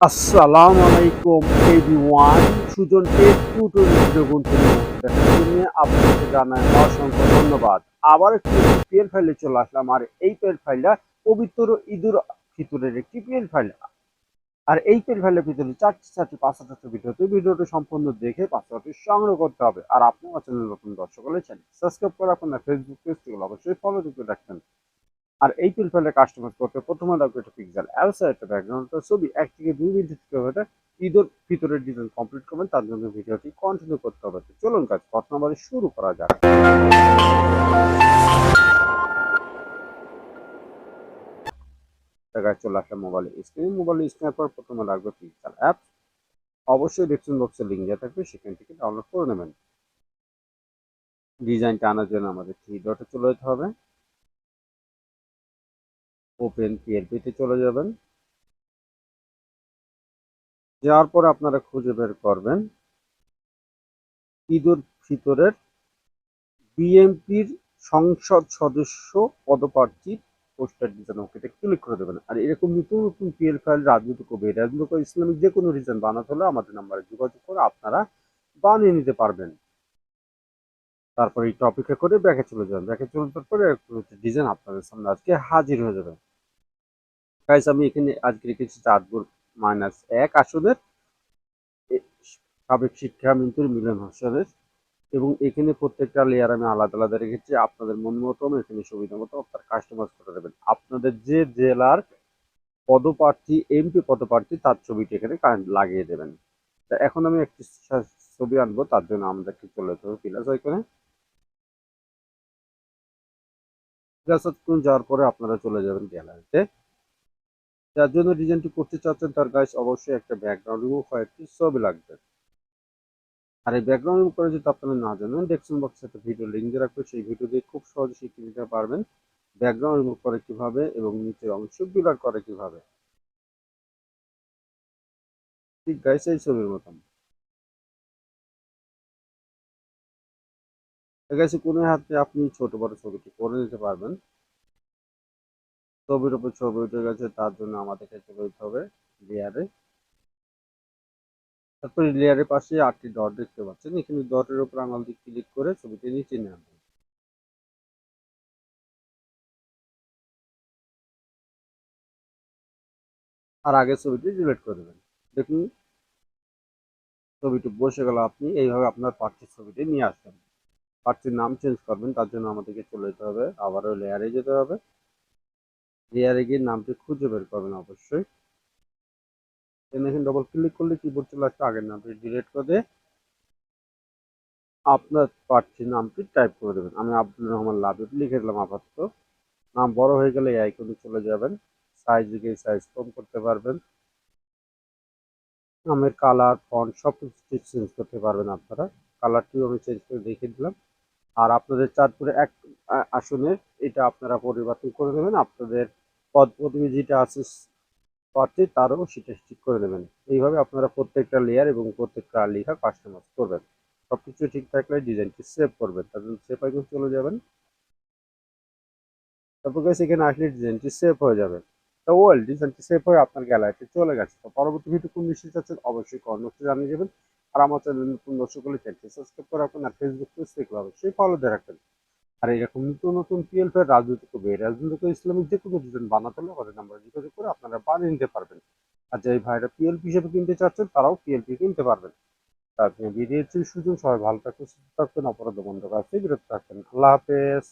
আসসালামু আলাইকুম everyone Sujan take tutorial জন্য আপনাকে জানাই অসংখ্য ধন্যবাদ। আবার একটি পিএল ফাইলে চলে আসলাম, আর এই পিএল ফাইলটা পবিত্র ঈদুর ফিতরের একটি পিএল ফাইল আর এই পিএল ফাইলের ভিতরে চারটি চারটি পাঁচটা ভিডিও তো ভিডিওটি সম্পূর্ণ দেখে পাসওয়ার্ডটি সংগ্রহ করতে হবে। আর আপনি আমার চ্যানেল নতুন দর্শক হলে চ্যানেল সাবস্ক্রাইব করে আপনার ফেসবুক পেজগুলো অবশ্যই ফলো করে রাখবেন। আর এই পিল ফাইলে কাস্টমাইজ করতে প্রথমে লাগবে একটা পিক্সেল অ্যালসা একটা ব্যাকগ্রাউন্ড ছবি, এক থেকে দুই মিনিট থেকে ঈদের ভিতরের ডিজাইন কমপ্লিট করবেন, তার জন্য ভিডিওটি কন্টিনিউ করতে হবে। তো চলুন কাজ প্রথম নাম্বারে শুরু করা যাক। জায়গায় চলে আসলে মোবাইল স্ক্রিন মোবাইল স্ক্রিনের পর প্রথমে লাগবে পিক্সেল অ্যাপ অবশ্যই ডিসক্রিপশন বক্সে লিঙ্ক দেওয়া থাকবে, সেখান থেকে ডাউনলোড করে নেবেন। ডিজাইনটা আনার জন্য আমাদের থ্রি ডটে চলে যেতে হবে। ওপেন পিএলপিতে চলে যাবেন। যাওয়ার পর আপনারা খুঁজে বের করবেন ঈদুল ফিতরের বিএমপির সংসদ সদস্য পদপ্রার্থী পোস্টার ডিজাইন। ওকেতে ক্লিক করে দেবেন। আর এরকম নতুন নতুন পিএল ফাইল রাজনৈতিক কবি রাজনৈতিক ইসলামিক যে কোনো ডিজাইন বানাতে হলে আমাদের নাম্বারে যোগাযোগ করে আপনারা বানিয়ে নিতে পারবেন। তারপরে এই টপিকে করে ব্যাকে চলে যাবেন। ব্যাকে চলে যাওয়ার পরে ডিজাইন আপনাদের সামনে আজকে হাজির হয়ে যাবে গাইস আমি এখানে আজকে রেখেছি চাঁদপুর মাইনাস এক আসনের সাবেক শিক্ষামন্ত্রী মিলন হোসেনের এবং এখানে প্রত্যেকটা লেয়ার আমি আলাদা আলাদা রেখেছি। আপনাদের মন মতন এখানে সুবিধা মতো আপনার কাস্টমাইজ করে দেবেন। আপনাদের যে জেলার পদপ্রার্থী এমপি পদপ্রার্থী, তার ছবিটি এখানে লাগিয়ে দেবেন। এখন আমি একটি ছবি আনব, তার জন্য আমাদেরকে চলে যেতে হবে প্লাস ওইখানে প্লাস যাওয়ার পরে আপনারা চলে যাবেন গ্যালারিতে। যার জন্য ডিজাইনটি করতে চাচ্ছেন তার গাইস অবশ্যই একটা ব্যাকগ্রাউন্ড রিমুভ হয়, একটি ছবি লাগবে। আর এই ব্যাকগ্রাউন্ড রিমুভ করে যদি আপনারা না জানেন ডেসক্রিপশন বক্সে একটা ভিডিও লিঙ্ক দিয়ে রাখব, সেই ভিডিও দিয়ে খুব সহজে শিখে নিতে পারবেন ব্যাকগ্রাউন্ড রিমুভ করে কীভাবে এবং নিচের অংশ বিলার করে কীভাবে। ঠিক গাইস এই ছবির মতন। গাইছে কোনো হাতে আপনি ছোট বড় ছবিটি করে নিতে পারবেন। ছবির উপর ছবি উঠে গেছে, তার জন্য আমাদেরকে চলে যেতে হবে লেয়ারে। তারপরে লেয়ারের পাশে আটটি ডট দেখতে পাচ্ছেন। এখানে ডটের উপর আঙুল দিয়ে ক্লিক করে ছবিটি নিচে নিয়ে আনবেন আর আগের ছবিটি ডিলিট করে দেবেন। দেখুন, ছবিটি বসে গেল, আপনি এইভাবে আপনার পার্টির ছবিটি নিয়ে আসবেন। পার্টির নাম চেঞ্জ করবেন, তার জন্য আমাদেরকে চলে যেতে হবে, আবারও লেয়ারে যেতে হবে। লেয়ারে গিয়ে নামটি খুঁজে বের করবেন অবশ্যই। এখানে ডবল ক্লিক করলে কিবোর্ড চলে আসবে, আগের নামটি ডিলিট করে দিয়ে আপনার প্রার্থীর নামটি টাইপ করে দেবেন। আমি আব্দুল রহমান লাবিব লিখে দিলাম আপাতত। নাম বড় হয়ে গেলে এই আইকনে চলে যাবেন। সাইজ গিয়ে সাইজ কম করতে পারবেন। নামের কালার ফন্ট সব কিছু চেঞ্জ করতে পারবেন আপনারা। কালারটিও আমি চেঞ্জ করে দেখিয়ে দিলাম। আর আপনাদের চাঁদপুরে এক আসনের এটা আপনারা পরিবর্তন করে দেবেন আপনাদের পদ যেটা আছে প্রার্থী, তারও সেটা ঠিক করে দেবেন এইভাবে আপনারা প্রত্যেকটা লেয়ার এবং প্রত্যেকটা লেখা কাস্টমাইজ করবেন। সবকিছু ঠিক থাকলে ডিজাইনটি সেভ করবেন। জন্য সেভ আইকন চলে যাবেন। তারপর guys, এখানে আসলে ডিজাইনটি সেভ হয়ে যাবে। তো ওয়েল ডিজাইনটি সেভ হয়ে আপনার গ্যালারিতে চলে গেছে। তো পরবর্তী ভিডিও কোন বিষয়ে চাচ্ছেন অবশ্যই কর্মসূচি জানিয়ে দেবেন আর চ্যানেল নতুন দর্শক হলে চ্যানেলটি সাবস্ক্রাইব করে রাখবেন আর ফেসবুক পেজ অবশ্যই ফলো দিয়ে রাখবেন। আর এরকম নতুন নতুন রাজনৈতিক বে রাজনৈতিক ইসলামিক যে কোনো বানাতে হলে আমাদের যোগাযোগ করে আপনারা বানিয়ে নিতে পারবেন। আর যে ভাইরা পিএলপি হিসেবে কিনতে চাচ্ছেন, তারাও পিএলপি কিনতে পারবেন। আপনি বিরিয়েছেন সুযোগ সবাই ভালো থাকবেন, সুস্থ থাকবেন, অপরাধ বন্ধ কাছে বিরত থাকবেন। আল্লাহ হাফেজ।